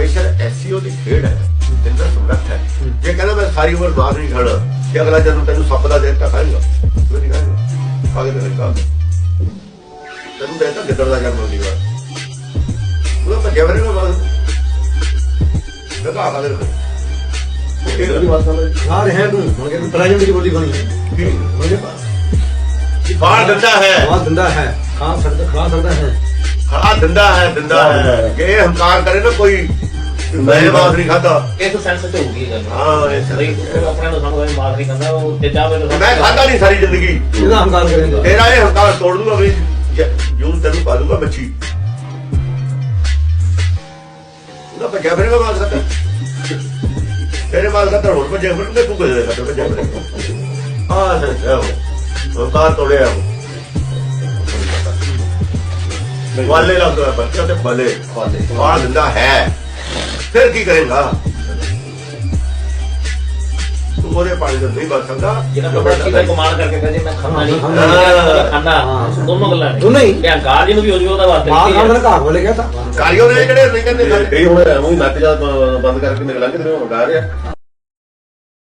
ਪਰਮੇਸ਼ਰ ਐਸੀ ਉਹਦੀ ਖੇਡ ਹੈ ਜਿੰਦਾ ਸਮਰੱਥ ਹੈ ਜੇ ਕਹਿੰਦਾ ਮੈਂ ਸਾਰੀ ਉਮਰ ਬਾਹਰ ਨਹੀਂ ਖੜਾ ਕਿ ਅਗਲਾ ਜਦੋਂ ਤੈਨੂੰ ਸੱਪ ਦਾ ਦੇਤਾ ਖਾਏਗਾ। ਤੂੰ ਨਹੀਂ ਖਾਏਗਾ। ਕਾਗੇ ਤੇ ਲੱਗਾ ਤੈਨੂੰ ਦੇਤਾ ਗਿੱਦੜ ਦਾ ਜਨਮ ਦੀ ਵਾਰ ਉਹ ਤਾਂ ਜਵਰੇ ਨੂੰ ਬਾਅਦ। ਲਗਾ ਕਾਗੇ ਤੇ ਇਹਦੀ ਬਾਤ ਸਮਝ। ਖਾ ਰਿਹਾ ਤੂੰ। ਹੁਣ ਕਿ ਦੀ ਬੋਲੀ ਬਣੀ ਹੈ ਮੁਝੇ ਬਾਹਰ ਦਿੰਦਾ ਹੈ। ਖਾ ਦਿੰਦਾ ਹੈ। ਖਾ ਸਕਦਾ ਖਾ ਸਕਦਾ ਹੈ। ਖਾ ਦਿੰਦਾ ਹੈ ਦਿੰਦਾ ਹੈ। ਕਿ ਇਹ ਹੰਕਾਰ ਕਰੇ ਨਾ ਕੋਈ ਮੈਂ ਬਾਤ ਨਹੀਂ ਖਾਦਾ ਇਸ ਸੈਂਸ ਤੇ ਇਹ ਗੱਲ। ਹਾਂ ਇਹ ਸਹੀ ਆਪਣੇ ਨੂੰ ਸਾਨੂੰ ਇਹ ਮਾਰ ਨਹੀਂ ਕਹਿੰਦਾ ਉਹ ਤੇ ਚਾਹੇ ਮੈਂ ਖਾਦਾ ਨਹੀਂ ਸਾਰੀ ਜ਼ਿੰਦਗੀ। ਇਹਦਾ ਹੰਕਾਰ ਕਰੇਗਾ। ਤੇਰਾ ਇਹ ਹੰਕਾਰ ਤੋੜ ਦੂੰਗਾ ਵੀ ਜੂਨ ਤੈਨੂੰ ਪਾ ਦੂੰਗਾ ਮੱਛੀ। ਉਹਦਾ ਭੱਜਿਆ ਫਿਰੇਗਾ ਮਾਰ ਸਕਦਾ ਤੇਰੇ ਮਾਰ ਸਕਦਾ ਹੋਰ ਭੱਜਿਆ ਫਿਰੇਗਾ ਤੂੰ ਕਿਹਦੇ ਸਕਦਾ ਭੱਜਿਆ ਫਿਰੇਗਾ ਆਹ ਸੱਚਾ ਉਹ। ਹੰਕਾਰ ਤੋੜਿਆ ਉਹ। ਵਾਲੇ ਲੱਗਦਾ ਬੱਚਾ ਤੇ ਬਲੇ ਵਾਲੇ। ਆ ਦਿੰਦਾ ਹੈ। ਫਿਰ ਕੀ ਕਰੇਗਾ ਤੂੰ ਉਹਦੇ ਪਾਣੀ ਤੋਂ ਨਹੀਂ ਬਚ ਸਕਦਾ ਜਿਹੜਾ ਬੰਦਾ ਕਿਤੇ ਕਮਾਲ ਕਰਕੇ ਕਹੇ ਮੈਂ ਖਾਣਾ ਨਹੀਂ ਹਾਂ। ਖਾਣਾ ਹਾਂ। ਦੋਨੋਂ ਗੱਲਾਂ ਨੇ ਦੋਨੋਂ ਹੀ। ਇਹ ਹੰਕਾਰ ਜਿਹਨੂੰ ਵੀ ਹੋ ਜਾਵੇ ਉਹਦਾ ਵਾਸਤੇ ਮਾਂ ਕੀ ਖਾਣ ਹੈ। ਦਾ ਘਰ ਵਾਲੇ ਕਹਤਾ ਕਾਰੀਓ ਨੇ ਜਿਹੜੇ ਨਹੀਂ ਕਹਿੰਦੇ ਇਹ ਹੁਣ ਐਵੇਂ ਹੀ ਨੱਕ ਜਾ ਬੰਦ ਕਰਕੇ ਨਿਕਲਾਂਗੇ ਤੇ ਮੈਂ ਰਿਹਾ